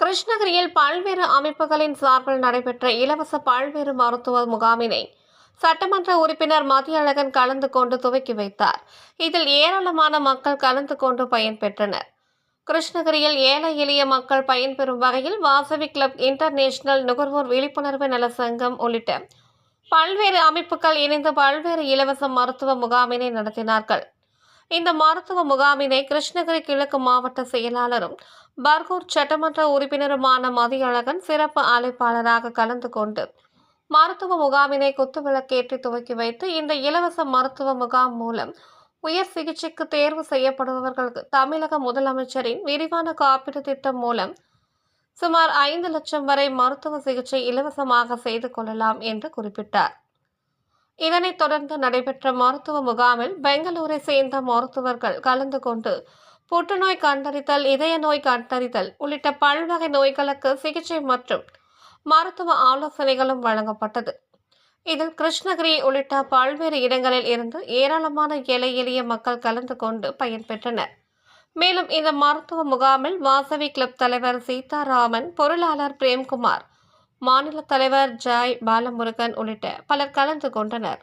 கிருஷ்ணகிரியில் பல்வேறு அமைப்புகளின் சார்பில் நடைபெற்ற இலவச பல்வேறு மருத்துவ முகாமினை சட்டமன்ற உறுப்பினர் மதியழகன் கலந்து கொண்டு துவக்கி வைத்தார். இதில் ஏராளமான மக்கள் கலந்து கொண்டு பயன்பெற்றனர் கிருஷ்ணகிரியில் ஏழை எளிய மக்கள் பயன்பெறும் வகையில் வாசவி கிளப் இன்டர்நேஷனல் நுகர்வோர் விழிப்புணர்வு நல சங்கம் உள்ளிட்ட பல்வேறு அமைப்புகள் இணைந்து பல்வேறு இலவச மருத்துவ முகாமினை நடத்தினார்கள். இந்த மருத்துவ முகாமினை கிருஷ்ணகிரி கிழக்கு மாவட்ட செயலாளரும் பர்கூர் சட்டமன்ற உறுப்பினருமான மதியழகன் சிறப்பு அழைப்பாளராக கலந்து கொண்டு மருத்துவ முகாமினை குத்துவிளக்கேற்றி துவக்கி வைத்து இந்த இலவச மருத்துவ முகாம் மூலம் உயர் சிகிச்சைக்கு தேர்வு செய்யப்படுபவர்களுக்கு தமிழக முதலமைச்சரின் விரிவான காப்பீடு திட்டம் மூலம் சுமார் ஐந்து லட்சம் வரை மருத்துவ சிகிச்சை இலவசமாக செய்து கொள்ளலாம் என்று குறிப்பிட்டார். இதனைத் தொடர்ந்து நடைபெற்ற மருத்துவ முகாமில் பெங்களூரை சேர்ந்த மருத்துவர்கள் கலந்து கொண்டு புற்றுநோய் கண்டறிதல் இதய நோய் கண்டறிதல் உள்ளிட்ட பல்வகை நோய்களுக்கு சிகிச்சை மற்றும் மருத்துவ ஆலோசனைகளும் வழங்கப்பட்டது. இதில் கிருஷ்ணகிரி உள்ளிட்ட பல்வேறு இடங்களில் இருந்து ஏராளமான ஏழை எளிய மக்கள் கலந்து கொண்டு பயன்பெற்றனர் மேலும் இந்த மருத்துவ முகாமில் வாசவி கிளப் தலைவர் சீதாராமன் பொருளாளர் பிரேம்குமார் மாநில தலைவர் ஜாய் பாலமுருகன் உள்ளிட்ட பலர் கலந்து கொண்டனர்.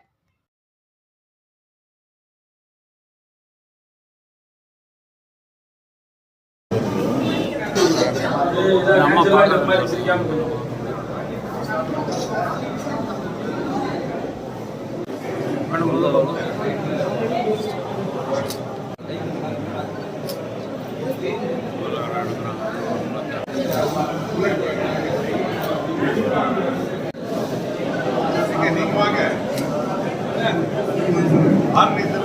நம்ம Barry